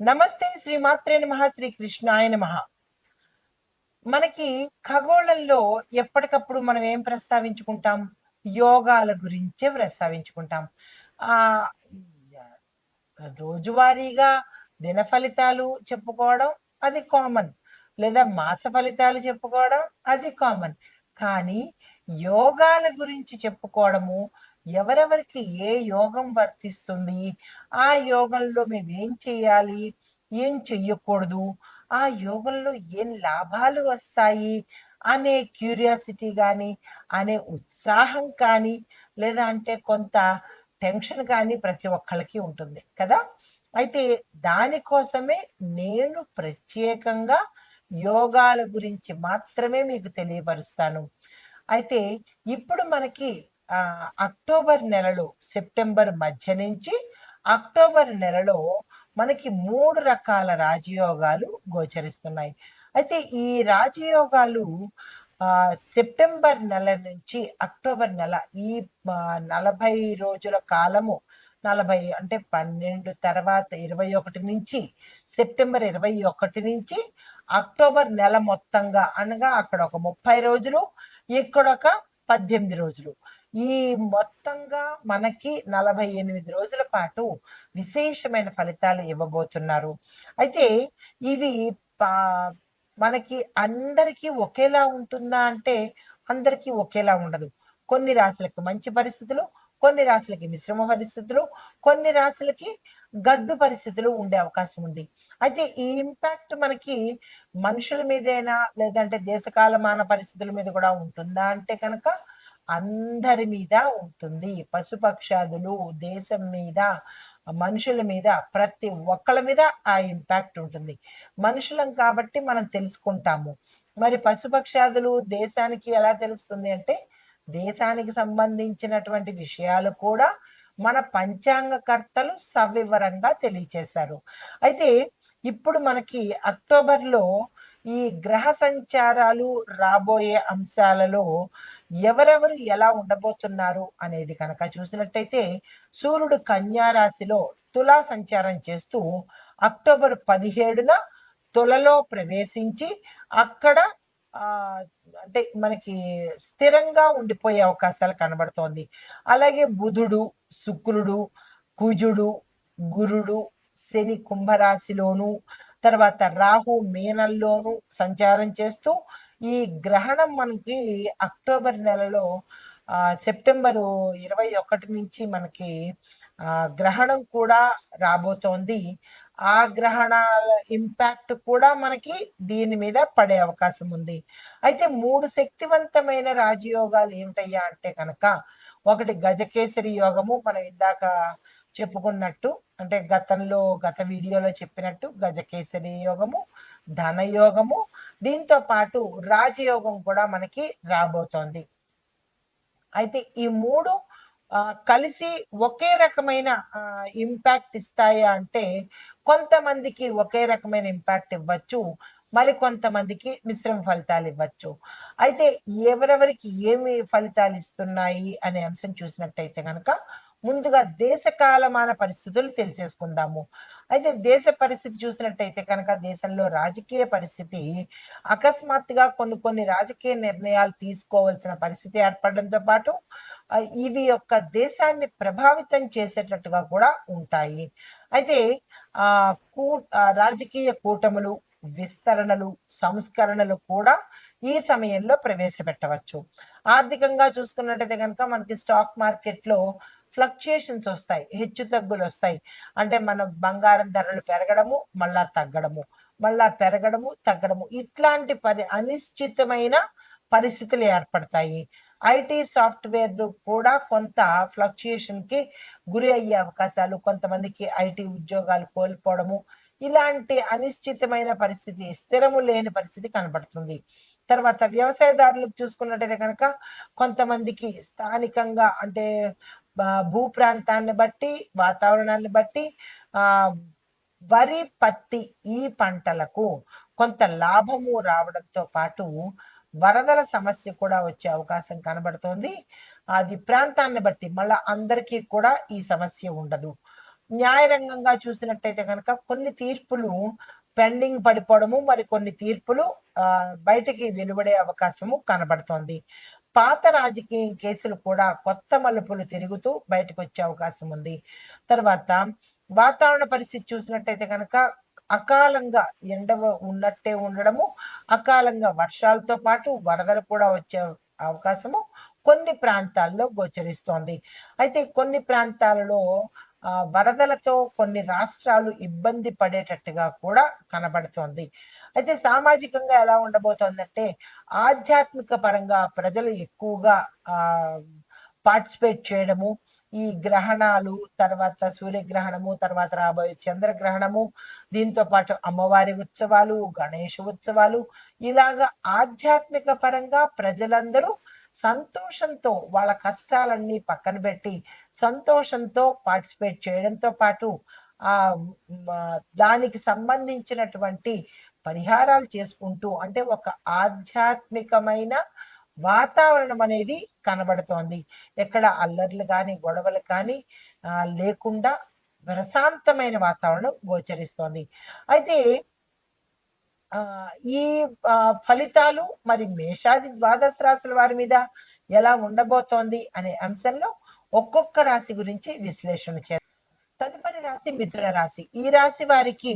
నమస్తే శ్రీ మాత్రే నమ శ్రీ కృష్ణాయ నమ. మనకి ఖగోళంలో ఎప్పటికప్పుడు మనం ఏం ప్రస్తావించుకుంటాం? యోగాల గురించే ప్రస్తావించుకుంటాం. ఆ రోజువారీగా దిన ఫలితాలు చెప్పుకోవడం అది కామన్. లేదా మాస ఫలితాలు చెప్పుకోవడం అది కామన్. కానీ యోగాల గురించి చెప్పుకోవడము ఎవరెవరికి ఏ యోగం వర్తిస్తుంది? ఆ యోగంలో మేము ఏం చేయాలి? ఏం చెయ్యకూడదు? ఆ యోగంలో ఏం లాభాలు వస్తాయి? అనే క్యూరియాసిటీ కానీ అనే ఉత్సాహం కానీ లేదా అంటే కొంత టెన్షన్ కానీ ప్రతి ఒక్కళ్ళకి ఉంటుంది కదా? అయితే దానికోసమే నేను ప్రత్యేకంగా యోగాల గురించి మాత్రమే మీకు తెలియపరుస్తాను. అయితే ఇప్పుడు మనకి అక్టోబర్ నెలలో సెప్టెంబర్ మధ్య నుంచి అక్టోబర్ నెలలో మనకి మూడు రకాల రాజయోగాలు గోచరిస్తున్నాయి. అయితే ఈ రాజయోగాలు సెప్టెంబర్ నెల నుంచి అక్టోబర్ నెల ఈ నలభై రోజుల కాలము నలభై అంటే పన్నెండు తర్వాత ఇరవై ఒకటి నుంచి సెప్టెంబర్ ఇరవై ఒకటి నుంచి అక్టోబర్ నెల మొత్తంగా అనగా అక్కడ ఒక ముప్పై రోజులు ఇక్కడ ఒక పద్దెనిమిది రోజులు. ఈ మొత్తంగా మనకి నలభై ఎనిమిది రోజుల పాటు విశేషమైన ఫలితాలు ఇవ్వబోతున్నారు. అయితే ఇవి మనకి అందరికీ ఒకేలా ఉంటుందా అంటే అందరికీ ఒకేలా ఉండదు. కొన్ని రాశులకు మంచి పరిస్థితులు కొన్ని రాశులకి మిశ్రమ పరిస్థితులు కొన్ని రాశులకి గడ్డు పరిస్థితులు ఉండే అవకాశం ఉంది. అయితే ఈ ఇంపాక్ట్ మనకి మనుషుల మీదైనా లేదంటే దేశకాలమాన పరిస్థితుల మీద కూడా ఉంటుందా అంటే కనుక అందరి మీద ఉంటుంది. పశుపక్షాదులు దేశం మీద మనుషుల మీద ప్రతి ఒక్కళ్ళ మీద ఆ ఇంపాక్ట్ ఉంటుంది. మనుషులం కాబట్టి మనం తెలుసుకుంటాము. మరి పశుపక్షాదులు దేశానికి ఎలా తెలుస్తుంది అంటే దేశానికి సంబంధించినటువంటి విషయాలు కూడా మన పంచాంగకర్తలు సవివరంగా తెలియచేశారు. అయితే ఇప్పుడు మనకి అక్టోబర్లో ఈ గ్రహ సంచారాలు రాబోయే అంశాలలో ఎవరెవరు ఎలా ఉండబోతున్నారు అనేది కనుక చూసినట్టయితే సూర్యుడు కన్యా రాశిలో తులా సంచారం చేస్తూ అక్టోబర్ పదిహేడున తులలో ప్రవేశించి అక్కడ అంటే మనకి స్థిరంగా ఉండిపోయే అవకాశాలు కనబడుతోంది. అలాగే బుధుడు శుక్రుడు కుజుడు గురుడు శని కుంభరాశిలోను తర్వాత రాహు మీనల్లోను సంచారం చేస్తూ ఈ గ్రహణం మనకి అక్టోబర్ నెలలో సెప్టెంబరు ఇరవై ఒకటి నుంచి మనకి గ్రహణం కూడా రాబోతోంది. ఆ గ్రహణాల ఇంపాక్ట్ కూడా మనకి దీని మీద పడే అవకాశం ఉంది. అయితే మూడు శక్తివంతమైన రాజయోగాలు ఏమిటయ్యా అంటే కనుక ఒకటి గజకేసరి యోగము. మనం ఇందాక చెప్పుకున్నట్టు అంటే గతంలో గత వీడియోలో చెప్పినట్టు గజకేసరి యోగము ధనయోగము దీంతో పాటు రాజయోగం కూడా మనకి రాబోతోంది. అయితే ఈ మూడు కలిసి ఒకే రకమైన ఇంపాక్ట్ ఇస్తాయా అంటే కొంతమందికి ఒకే రకమైన ఇంపాక్ట్ ఇవ్వచ్చు మరి కొంతమందికి మిశ్రమ ఫలితాలు ఇవ్వచ్చు. అయితే ఎవరెవరికి ఏమి ఫలితాలు ఇస్తున్నాయి అనే అంశం చూసినట్టయితే కనుక ముందుగా దేశ కాలమాన పరిస్థితులు తెలిసేసుకుందాము. అయితే దేశ పరిస్థితి చూసినట్టయితే కనుక దేశంలో రాజకీయ పరిస్థితి అకస్మాత్తుగా కొన్ని కొన్ని రాజకీయ నిర్ణయాలు తీసుకోవాల్సిన పరిస్థితి ఏర్పడడంతో పాటు ఇవి యొక్క దేశాన్ని ప్రభావితం చేసేటట్టుగా కూడా ఉంటాయి. అయితే ఆ కూ రాజకీయ కూటములు విస్తరణలు సంస్కరణలు కూడా ఈ సమయంలో ప్రవేశపెట్టవచ్చు. ఆర్థికంగా చూసుకున్నట్టయితే కనుక మనకి స్టాక్ మార్కెట్లో ఫ్లక్చుయేషన్స్ వస్తాయి హెచ్చు తగ్గులు వస్తాయి. అంటే మనం బంగారం ధరలు పెరగడము మళ్ళా తగ్గడము మళ్ళా పెరగడము తగ్గడము. ఇట్లాంటి పరి అనిశ్చితమైన పరిస్థితులు ఏర్పడతాయి. ఐటీ సాఫ్ట్వేర్లు కూడా కొంత ఫ్లక్చుయేషన్కి గురి అయ్యే అవకాశాలు కొంతమందికి ఐటీ ఉద్యోగాలు కోల్పోవడము ఇలాంటి అనిశ్చితమైన పరిస్థితి స్థిరము లేని పరిస్థితి కనబడుతుంది. తర్వాత వ్యవసాయదారులకు చూసుకున్నట్టయితే కనుక కొంతమందికి స్థానికంగా అంటే భూ ప్రాంతాన్ని బట్టి వాతావరణాన్ని బట్టి ఆ వరి పత్తి ఈ పంటలకు కొంత లాభము రావడంతో పాటు వరదల సమస్య కూడా వచ్చే అవకాశం కనబడుతోంది. అది ప్రాంతాన్ని బట్టి మళ్ళా అందరికీ కూడా ఈ సమస్య ఉండదు. న్యాయరంగంగా చూసినట్టయితే కనుక కొన్ని తీర్పులు పెండింగ్ పడిపోవడము మరి కొన్ని తీర్పులు ఆ, బయటికి వెలువడే అవకాశము కనబడుతోంది. పాత రాజకీయ కేసులు కూడా కొత్త మలుపులు తిరుగుతూ బయటకు వచ్చే అవకాశం ఉంది. తర్వాత వాతావరణ పరిస్థితి చూసినట్టయితే కనుక అకాలంగా ఎండ ఉన్నట్టే ఉండడము అకాలంగా వర్షాలతో పాటు వరదలు కూడా వచ్చే అవకాశము కొన్ని ప్రాంతాల్లో గోచరిస్తోంది. అయితే కొన్ని ప్రాంతాలలో ఆ, వరదలతో కొన్ని రాష్ట్రాలు ఇబ్బంది పడేటట్టుగా కూడా కనబడుతోంది. అయితే సామాజికంగా ఎలా ఉండబోతోందంటే ఆధ్యాత్మిక పరంగా ప్రజలు ఎక్కువగా ఆ పార్టిసిపేట్ చేయడము ఈ గ్రహణాలు తర్వాత సూర్యగ్రహణము తర్వాత రాబోయే చంద్రగ్రహణము దీంతో పాటు అమ్మవారి ఉత్సవాలు గణేష ఉత్సవాలు ఇలాగా ఆధ్యాత్మిక పరంగా ప్రజలందరూ సంతోషంతో వాళ్ళ కష్టాలన్నీ పక్కన పెట్టి సంతోషంతో పార్టిసిపేట్ చేయడంతో పాటు ఆ దానికి సంబంధించినటువంటి పరిహారాలు చేసుకుంటూ అంటే ఒక ఆధ్యాత్మికమైన వాతావరణం అనేది కనబడుతోంది. ఎక్కడ అల్లర్లు కానీ గొడవలు కానీ లేకుండా ప్రశాంతమైన వాతావరణం గోచరిస్తోంది. అయితే ఆ ఈ ఫలితాలు మరి మేషాది ద్వాదశ రాశుల వారి మీద ఎలా ఉండబోతోంది అనే అంశంలో ఒక్కొక్క రాశి గురించి విశ్లేషణ చేస్తారు తదుపరి రాశి మిథున రాశి. ఈ రాశి వారికి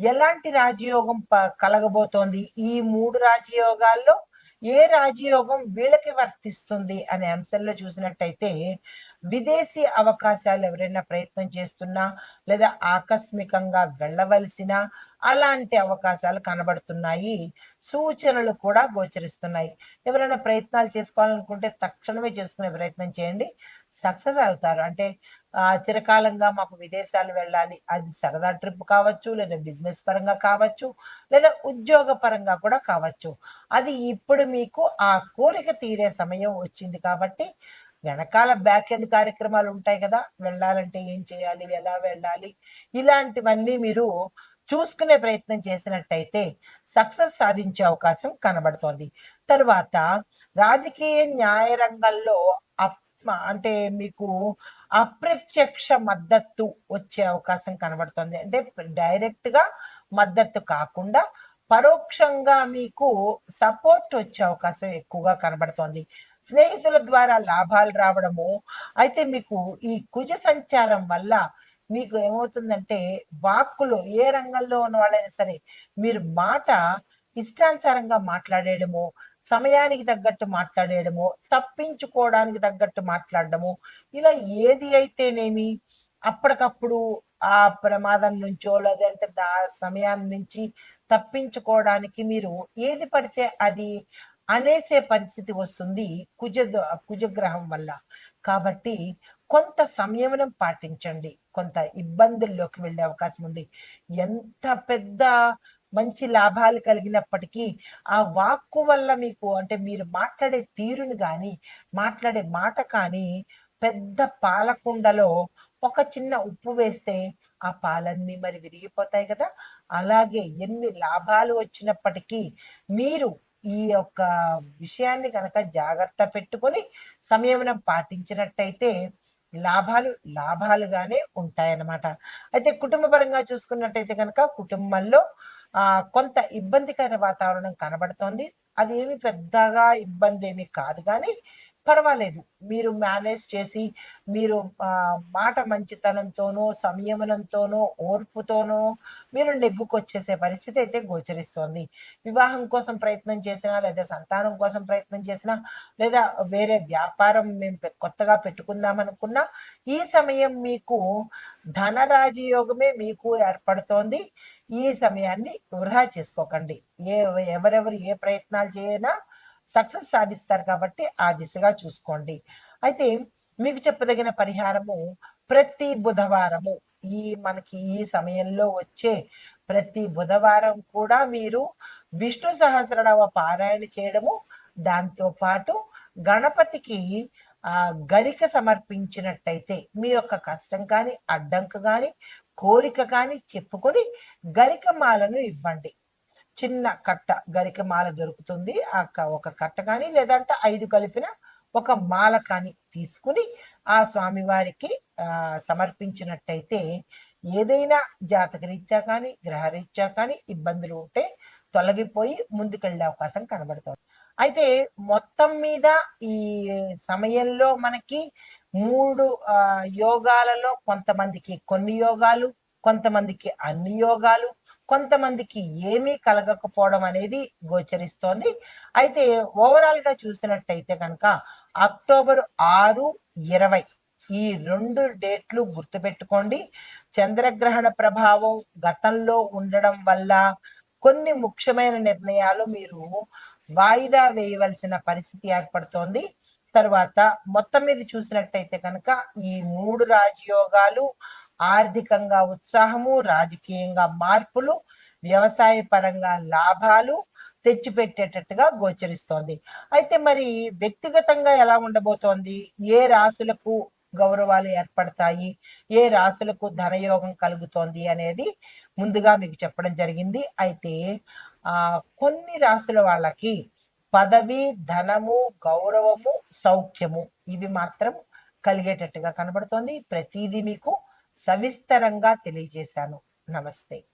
ఎలాంటి రాజయోగం ప- కలగబోతోంది? ఈ మూడు రాజయోగాల్లో ఏ రాజయోగం వీళ్ళకి వర్తిస్తుంది అనే అంశంలో చూసినట్టయితే విదేశీ అవకాశాలు ఎవరైనా ప్రయత్నం చేస్తున్నా లేదా ఆకస్మికంగా వెళ్ళవలసిన అలాంటి అవకాశాలు కనబడుతున్నాయి. సూచనలు కూడా గోచరిస్తున్నాయి. ఎవరైనా ప్రయత్నాలు చేసుకోవాలనుకుంటే తక్షణమే చేసుకునే ప్రయత్నం చేయండి. సక్సెస్ అవుతారు. అంటే చిరకాలంగా మాకు విదేశాలు వెళ్ళాలి. అది సరదా ట్రిప్ కావచ్చు లేదా బిజినెస్ పరంగా కావచ్చు లేదా ఉద్యోగ పరంగా కూడా కావచ్చు. అది ఇప్పుడు మీకు ఆ కోరిక తీరే సమయం వచ్చింది కాబట్టి వెనకాల బ్యాక్ ఎండ్ కార్యక్రమాలు ఉంటాయి కదా వెళ్ళాలంటే ఏం చేయాలి ఎలా వెళ్ళాలి ఇలాంటివన్నీ మీరు చూసుకునే ప్రయత్నం చేసినట్టయితే సక్సెస్ సాధించే అవకాశం కనబడుతోంది. తర్వాత రాజకీయ న్యాయ రంగంలో అప్- అంటే మీకు అప్రత్యక్ష మద్దతు వచ్చే అవకాశం కనబడుతుంది. అంటే డైరెక్ట్గా మద్దతు కాకుండా పరోక్షంగా మీకు సపోర్ట్ వచ్చే అవకాశం ఎక్కువగా కనబడుతోంది. స్నేహితుల ద్వారా లాభాలు రావడము అయితే మీకు ఈ కుజ సంచారం వల్ల మీకు ఏమవుతుందంటే వాక్కులు ఏ రంగంలో ఉన్న వాళ్ళైనా సరే మీరు మాట ఇష్టానుసారంగా మాట్లాడేయడము సమయానికి తగ్గట్టు మాట్లాడేయడము తప్పించుకోవడానికి తగ్గట్టు మాట్లాడడము ఇలా ఏది అయితేనేమి అప్పటికప్పుడు ఆ ప్రమాదం నుంచో లేదంటే దా సమయాన్ని నుంచి తప్పించుకోవడానికి మీరు ఏది పడితే అది అనేసే పరిస్థితి వస్తుంది కుజ కుజగ్రహం వల్ల. కాబట్టి కొంత సంయమనం పాటించండి. కొంత ఇబ్బందుల్లోకి వెళ్ళే అవకాశం ఉంది. ఎంత పెద్ద మంచి లాభాలు కలిగినప్పటికీ ఆ వాక్కు వల్ల మీకు అంటే మీరు మాట్లాడే తీరును కానీ మాట్లాడే మాట కానీ పెద్ద పాలకుండలో ఒక చిన్న ఉప్పు వేస్తే ఆ పాలన్నీ మరి విరిగిపోతాయి కదా. అలాగే ఎన్ని లాభాలు వచ్చినప్పటికీ మీరు ఈ యొక్క విషయాన్ని కనుక జాగ్రత్త పెట్టుకొని సంయమనం పాటించినట్టయితే లాభాలు లాభాలుగానే ఉంటాయన్నమాట. అయితే కుటుంబ పరంగా చూసుకున్నట్టయితే కనుక కుటుంబంలో ఆ కొంత ఇబ్బందికర వాతావరణం కనబడుతోంది. అది ఏమి పెద్దగా ఇబ్బంది ఏమి కాదు కానీ పర్వాలేదు. మీరు మేనేజ్ చేసి మీరు మాట మంచితనంతోనో సంయమనంతోనో ఓర్పుతోనో మీరు నెగ్గుకొచ్చేసే పరిస్థితి అయితే గోచరిస్తోంది. వివాహం కోసం ప్రయత్నం చేసినా లేదా సంతానం కోసం ప్రయత్నం చేసినా లేదా వేరే వ్యాపారం మేము పె- కొత్తగా పెట్టుకుందాం అనుకున్నా ఈ సమయం మీకు ధనరాజయోగమే మీకు ఏర్పడుతోంది. ఈ సమయాన్ని వృధా చేసుకోకండి. ఏ ఎవరెవరు ఏ ప్రయత్నాలు చేయనా సక్సెస్ సాధిస్తారు కాబట్టి ఆ దిశగా చూసుకోండి. అయితే మీకు చెప్పదగిన పరిహారము ప్రతి బుధవారము ఈ మనకి ఈ సమయంలో వచ్చే ప్రతి బుధవారం కూడా మీరు విష్ణు సహస్రనామ పారాయణ చేయడము దాంతో పాటు గణపతికి ఆ గరిక సమర్పించినట్టయితే మీ యొక్క కష్టం కానీ అడ్డంకు కానీ కోరిక కానీ చెప్పుకొని గరిక మాలను ఇవ్వండి. చిన్న కట్ట గరిక మాల దొరుకుతుంది. ఆ క- ఒక కట్ట కానీ లేదంటే ఐదు కలిపిన ఒక మాల కానీ తీసుకుని ఆ స్వామివారికి ఆ, సమర్పించినట్టయితే ఏదైనా జాతకరీత్యా కానీ గ్రహరీత్యా కానీ ఇబ్బందులు ఉంటే తొలగిపోయి ముందుకెళ్ళే అవకాశం కనబడుతుంది. అయితే మొత్తం మీద ఈ సమయంలో మనకి మూడు యోగాలలో కొంతమందికి కొన్ని యోగాలు కొంతమందికి అన్ని యోగాలు కొంతమందికి ఏమీ కలగకపోవడం అనేది గోచరిస్తోంది. అయితే ఓవరాల్గా చూసినట్టయితే కనుక అక్టోబర్ ఆరు ఇరవై ఈ రెండు డేట్లు గుర్తుపెట్టుకోండి. చంద్రగ్రహణ ప్రభావం గతంలో ఉండడం వల్ల కొన్ని ముఖ్యమైన నిర్ణయాలు మీరు వాయిదా వేయవలసిన పరిస్థితి ఏర్పడుతోంది. తర్వాత మొత్తం మీద చూసినట్టయితే కనుక ఈ మూడు రాజయోగాలు ఆర్థికంగా ఉత్సాహము రాజకీయంగా మార్పులు వ్యవసాయ పరంగా లాభాలు తెచ్చిపెట్టేటట్టుగా గోచరిస్తోంది. అయితే మరి వ్యక్తిగతంగా ఎలా ఉండబోతోంది? ఏ రాసులకు గౌరవాలు ఏర్పడతాయి? ఏ రాసులకు ధనయోగం కలుగుతోంది అనేది ముందుగా మీకు చెప్పడం జరిగింది. అయితే ఆ కొన్ని రాసుల వాళ్ళకి పదవి ధనము గౌరవము సౌఖ్యము ఇవి మాత్రం కలిగేటట్టుగా కనబడుతోంది. ప్రతిదీ మీకు సవిస్తరంగా తెలియజేశాను. నమస్తే.